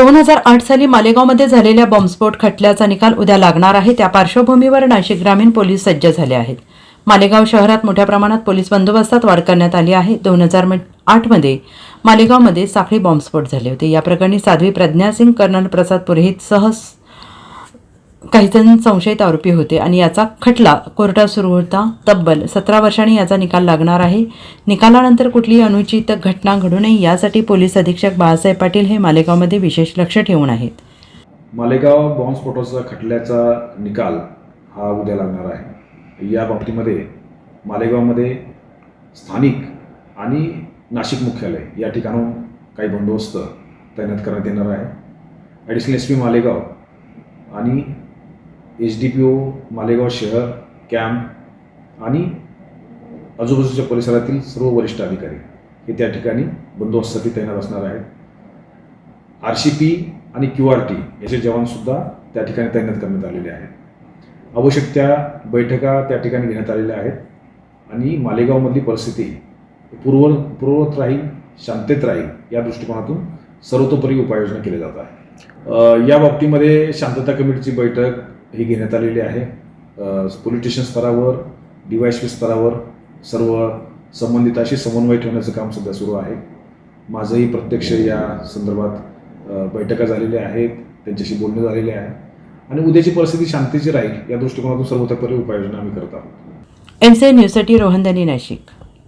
दोन हजार आठ साली मालेगावमध्ये झालेल्या बॉम्बस्फोट खटल्याचा निकाल उद्या लागणार आहे. त्या पार्श्वभूमीवर नाशिक ग्रामीण पोलीस सज्ज झाले आहेत. मालेगाव शहरात मोठ्या प्रमाणात पोलीस बंदोबस्तात वाढ करण्यात आली आहे. दोन हजार आठमध्ये मालेगावमध्ये साखळी बॉम्बस्फोट झाले होते. या प्रकरणी साध्वी प्रज्ञा सिंग कर्नल प्रसाद पुरोहित सह काही जण संशयित आरोपी होते आणि याचा खटला कोर्टात सुरू होता. तब्बल सतरा वर्षांनी याचा निकाल लागणार आहे. निकालानंतर कुठलीही अनुचित घटना घडू नये यासाठी पोलीस अधीक्षक बाळासाहेब पाटील हे मालेगावमध्ये विशेष लक्ष ठेवून आहेत. मालेगाव बॉम्बस्फोटाचा खटल्याचा निकाल हा उद्या लागणार आहे. या बाबतीमध्ये मालेगावमध्ये स्थानिक आणि नाशिक मुख्यालय या ठिकाणून काही बंदोबस्त तैनात करण्यात येणार आहे. ॲडिशनल एस पी मालेगाव आणि H D P O Malegaon शहर कॅम्प आणि आजूबाजूच्या परिसरातील सर्व वरिष्ठ अधिकारी हे त्या ठिकाणी बंदोबस्तासाठी तैनात असणार आहेत. आर सी पी आणि क्यू आर टी याचे जवानसुद्धा त्या ठिकाणी तैनात करण्यात आलेले आहेत. आवश्यक त्या बैठका त्या ठिकाणी घेण्यात आलेल्या आहेत आणि मालेगावमधली परिस्थिती पूर्व पूर्ववत राहील शांततेत राहील या दृष्टिकोनातून सर्वतोपरी उपाययोजना केल्या जात आहे या बाबतीमध्ये शांतता कमिटीची बैठक ही घेण्यात आलेली आहे. पोलिटिशियन पोलीस स्टेशन स्तरावर डी स्तरावर सर्व संबंधिताशी समन्वय ठेवण्याचं काम सध्या सुरू आहे. माझंही प्रत्यक्ष या संदर्भात बैठका झालेल्या आहेत त्यांच्याशी बोलणे झालेले आहे. आणि उद्याची परिस्थिती शांतीची राहील या दृष्टिकोनातून सर्वतोपरी उपाययोजना आम्ही करत आहोत. एम सी न्यूजसाठी रोहनदानी नाशिक.